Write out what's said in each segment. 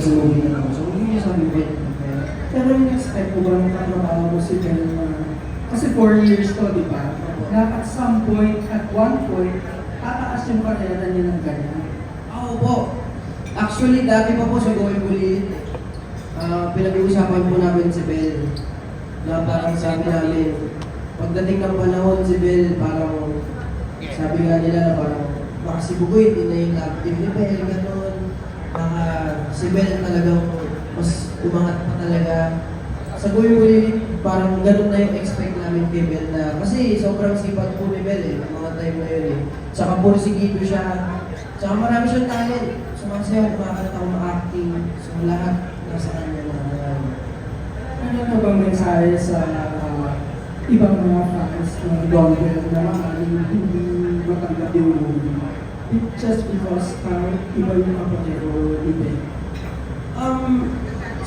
sa movie na ako. So, yun yung sabi ko. Pero yung expect ko ba nung katrabaho mo si Bell na, kasi 4 years to, di ba? Na at some point, at one point, tataas yung karera niya ng ganyan. Ako po. Actually, dati pa po sa Going Bulilit, ah pinag-uusapan po namin si Bel. Na parang sabi namin, pagdating ng panahon si Bel, parang sabi nga nila na parang baka si Bugoy, hindi na yung team ni Bel, gano'n. Si Bel talagang mas umangat pa talaga. Sa Bulilit, parang gano'n na yung expect namin kay Bel na, kasi sobrang sipat po ni Bel eh, mga time na yun eh. Tsaka porsigido siya, Tsaka marami siyang talent. Sumasayaw, kumakanta, acting So lahat nasa kanya na. Ano na bang mensahe sa ah, ibang mga fans ng Bell na maaaring hindi matanggap yung movie? It just because uh, iba yung kapatero ni Bell. Um,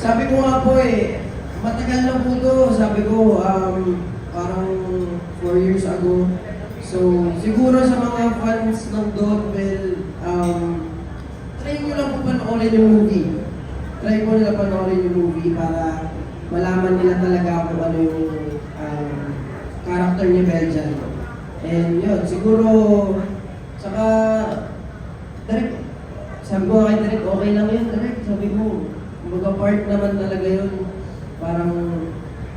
sabi ko nga po eh, matagal na po to. Sabi ko, um, parang 4 years ago. So, siguro sa mga fans ng Don Bell, um, try nyo lang po panoorin yung movie. Try mo nila panoorin yung movie para malaman nila talaga kung ano yung um, character ni Bell dyan. And yun, siguro, saka, sabi ko kay Direk, okay lang yun, Direk. Sabi mo, kumbaga part naman talaga yun. Parang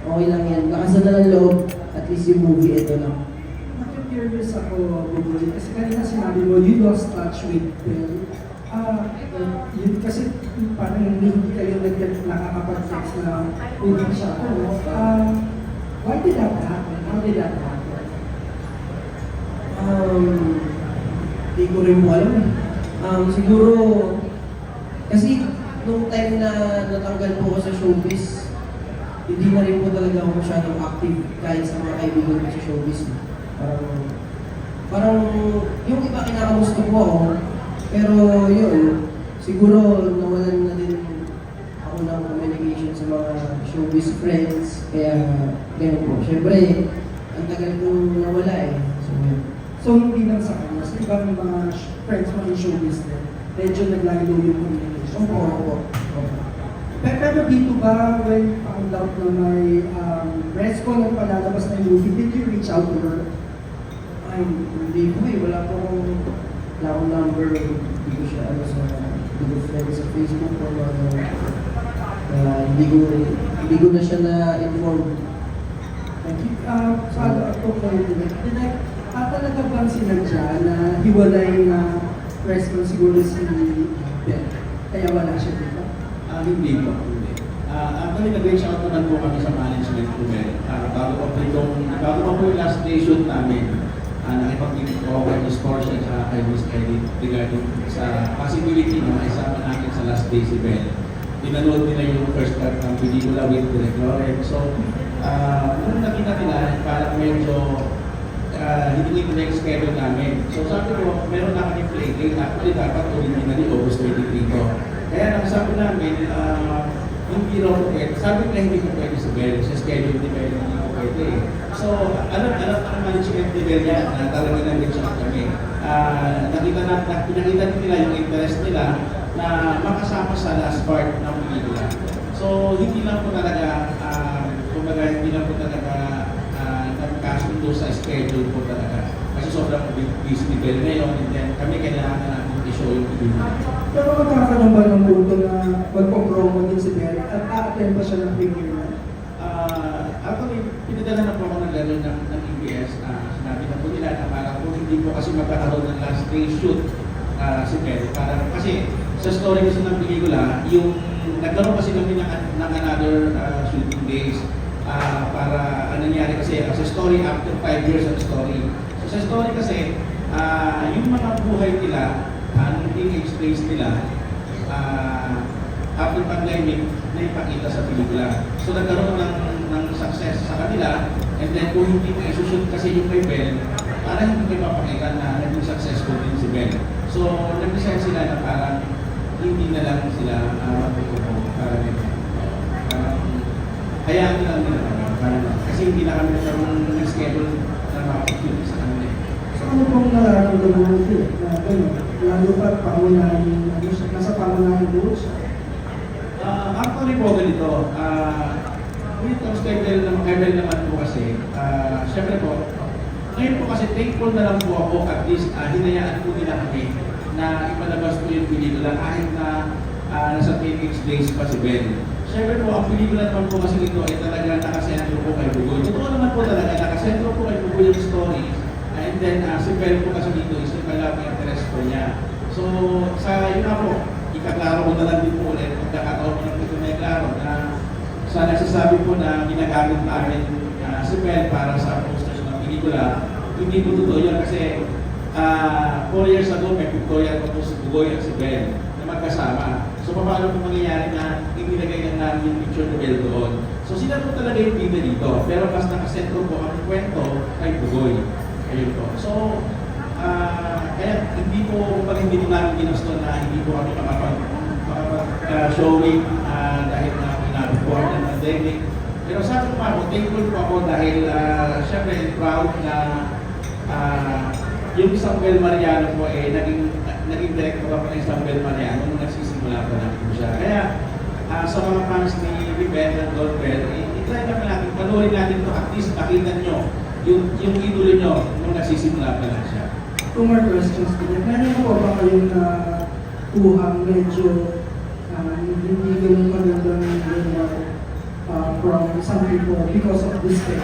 okay lang yan. Lakas na ng loob, at least yung movie, ito lang. Nakikurious ako, Bubuli, kasi kanina sinabi mo, you lost touch with Bell. Ah, uh, yun kasi parang hindi kayo nakakapag-text na hindi siya ako. Ah, why did that happen? How did that happen? Um, di ko rin mo alam eh. Um, siguro, kasi nung time na natanggal po ako sa showbiz, hindi na rin po talaga ako masyadong active kahit sa mga kaibigan ko sa showbiz. Parang, parang yung iba kinakamusta po ako, pero yun, siguro nawalan na din ako ng communication sa mga showbiz friends, kaya ganyan po. Siyempre, ang tagal kong nawala eh. So, yun. So, hindi lang sa kanya, sa ibang mga friends mo in showbiz din, medyo naglayo yung communication. Opo. opo. Pero, pero dito ba, when found out na may um, resco ng palalabas na yung movie, did you reach out to her? Ay, hindi po eh. Wala po akong, wala akong number. Hindi ko siya, ano, sa, hindi ko friend sa Facebook o ano. Uh, hindi ko, hindi ko na siya na-inform. Uh, ano ako ko Direk, ah, talaga bang sinadya na hiwalay na resco siguro si Ben? Kaya wala siya dito? Ah, hindi po. Hindi. Ah, actually, nag-reach out naman po kami sa management ko eh. Ah, bago pa po itong, bago pa po yung last day shoot namin, ah, nakipag-meet po ako kay Store siya at kay Miss Edith regarding sa possibility na maisama namin sa last day si Ben. Pinanood nila yung first cut ng pelikula with Direk Loren. So, ah, nung nakita nila, parang medyo ah, hindi ko yung schedule namin. So sabi ko, meron na kami play date. Actually, dapat originally August 23 ko. Kaya nakasabi namin, ah, hindi raw po pwede. Sabi nila hindi ko pwede sa Bell. Sa schedule ni Bell, hindi ko pwede. So, alam, alam ang management ni Bell yan na talaga nag-reach kami. Ah, nakita na, na, pinakita nila yung interest nila na makasama sa last part ng pelikula. So, hindi lang po talaga, ah, kumbaga, hindi lang po talaga ah, nagkasundo sa schedule po talaga. Kasi sobrang busy ni Bell ngayon, and then kami kailangan na natin i-show yung pelikula. Pero magkakaroon ba ng punto na magpo-promo din si Ben at a-attend pa siya ng premiere na? Ah, actually, pinadala na po ako ng gano'n ng, ng EBS. Ah, sinabi na po nila na parang kung hindi po kasi magkakaroon ng last day shoot ah, si Bell. Parang kasi sa story kasi ng pelikula, yung nagkaroon kasi kami ng, ng another ah, shooting days ah, para ano nangyari kasi as a story after 5 years of story. So sa story kasi, ah, yung mga buhay nila, ang teenage days nila, ah, after pandemic, na ipakita sa pelikula. So nagkaroon ng, ng success sa kanila, and then kung hindi mo isushoot kasi yung kay Ben, para hindi kayo mapakita na naging successful din si Ben. So nag-decide sila na parang hindi na lang sila uh, para nito. Parang, hayaan nila nila kasi hindi na kami nagkaroon ng schedule na makapag sa kanila. So ano pong nararamdaman mo Phil, na gano'n? Lalo pa pangunahin, ano nasa pangunahin doon siya. actually po ganito, ah, when it comes kay Bel, naman- po kasi, ah, syempre po, ngayon po kasi thankful na lang po ako at least ah, hinayaan po nila kami na ipalabas po yung pelikula kahit na ah, nasa teenage days pa si Bel. Syempre po, ang pelikula naman po kasi ito ay talaga nakasentro po kay Bugoy. Totoo naman po talaga, nakasentro po kay Bugoy yung story. And then ah, si Bel po kasi dito is yung love interest po niya. So, sa yun nga po, ikaklaro ko na lang din po ulit, pagkakataon ko lang dito na iklaro na sa nagsasabi po na ginagamit namin ah, si Bel para sa posters ng pelikula, hindi po totoo yun kasi ah, four years ago may pictorial pa po si Bugoy at si Bel na magkasama. So paano po mangyayari na inilagay lang namin yung picture ni Bel doon? So sila po talaga yung bida dito, pero mas nakasentro po ang kwento kay Bugoy. Ayun po. So, ah, kaya hindi po, pag hindi po namin ginusto na hindi po kami makapag, makapag-showing ah, dahil na pinapit po kami ng pandemic. Pero ko pa ako, thankful po ako dahil uh, syempre proud na ah, yung Samuel Mariano po eh naging naging director ako ng Samuel Mariano nung nagsisimula pa lang po siya. Kaya ah, sa mga fans ni Ribet at Dolbel, eh, itry naman natin, panoorin natin to at least makita nyo yung, yung idolo nyo nung nagsisimula pa lang siya. Two more questions ko din. Meron po ba kayong na tuhang medyo ah, hindi ganun magandang humor ah, from some people because of this thing?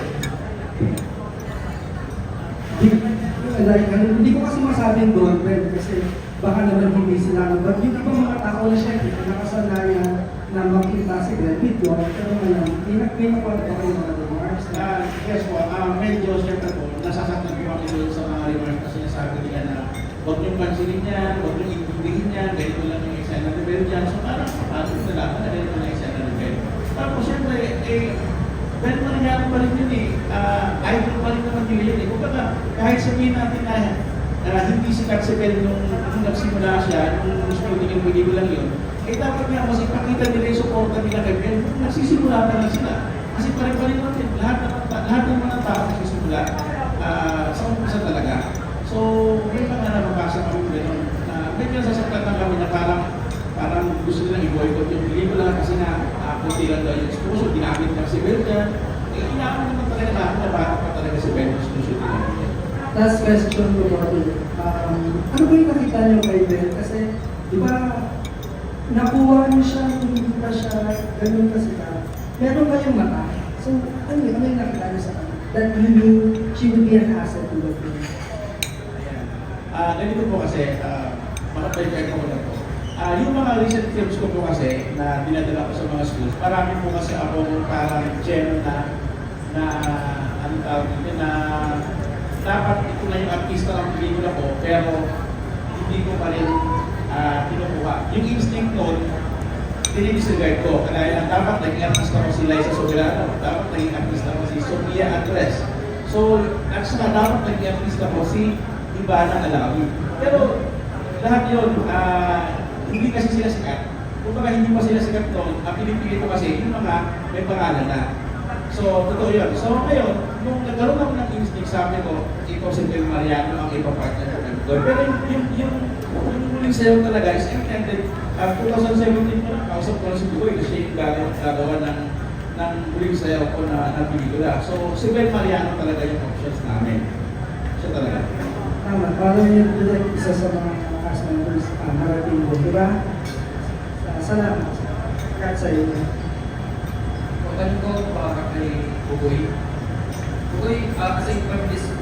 Like, ano, hindi ko kasi masabing Dolben kasi baka naman hindi sila ano. But yung ibang mga tao na syempre, nakasanayan na makita si with Don, pero ngayon, may na- may nakuha ba kayo mga remarks Ah, yes po, ah, medyo siyempre po, nasasaktan po kami doon sa mga remarks na sinasabi nila na huwag niyong pansinin yan, huwag niyong intindihin yan, ganito lang yung eksena ni Bel dyan. So parang kapatid na lang na ganito lang eksena ni Bel. Tapos siyempre, eh, dahil mangyayari pa rin yun eh, ah, idol pa rin naman nila yun eh. Kumbaga, kahit sabihin natin na ah, hindi sikat si Bel nung, nung nagsimula siya, nung shooting yung pelikula yun, eh dapat nga mas ipakita nila yung suporta nila kay nung nagsisimula pa lang sila. Kasi pare-pare natin, lahat lahat ng mga tao nagsisimula ah, sa umpisa talaga. So, may mga nababasa kami gano'n na medyo nasasaktan lang kami na parang parang gusto nilang i-boycott yung pelikula kasi nga uh, kunti lang daw yung exposure, ginamit lang si Bel inaaman naman talaga namin na bata pa talaga si shoot niya. Last question ko po um, ano ba yung nakita niyo kay Ben? Kasi, di ba, nakuha niyo siya, hindi pa siya ganun kasi ka. Meron kayong mata. So, ano yun? Ano yung nakita niyo sa kanya? That you knew she would be an asset to the team. Ah, ganito po kasi, uh, makapalitan ko na po. Ah, yung mga recent films ko po kasi na dinadala ko sa mga schools, marami po kasi akong parang gem na na ano tawag dito na dapat ito na yung artista ng pelikula ko pero hindi ko pa rin ah, kinukuha. Yung instinct nun, dinidisregard ko. Kaya ang dapat naging artista ko si Liza Soberano, dapat naging artista ko si Sofia Andres. So, saka dapat naging artista ko si Ivana Alawi. Pero lahat yun, ah, hindi kasi sila sikat. Kung baka hindi pa sila sikat noon, ang pinipili ko kasi yung mga may pangalan na. So, totoo yun. So, ngayon, nung nagkaroon ako ng instinct, sabi ko, ikaw si Bill Mariano ang ipapartner ko ng. Pero yung, yung, yung, yung muling sayo talaga is intended, uh, 2017 ko na, kausap ko na si Goy kasi siya yung gagawa, ng ng muling sayo ko na, na pelikula. So, si Bill Mariano talaga yung options namin. Siya talaga. Tama, parang yung direct isa sa mga cast uh, marating mo, di ba? Sa- Salamat. Kat sa iyo. Pagkain ko para kay Bugoy. Bugoy, ah, kasi from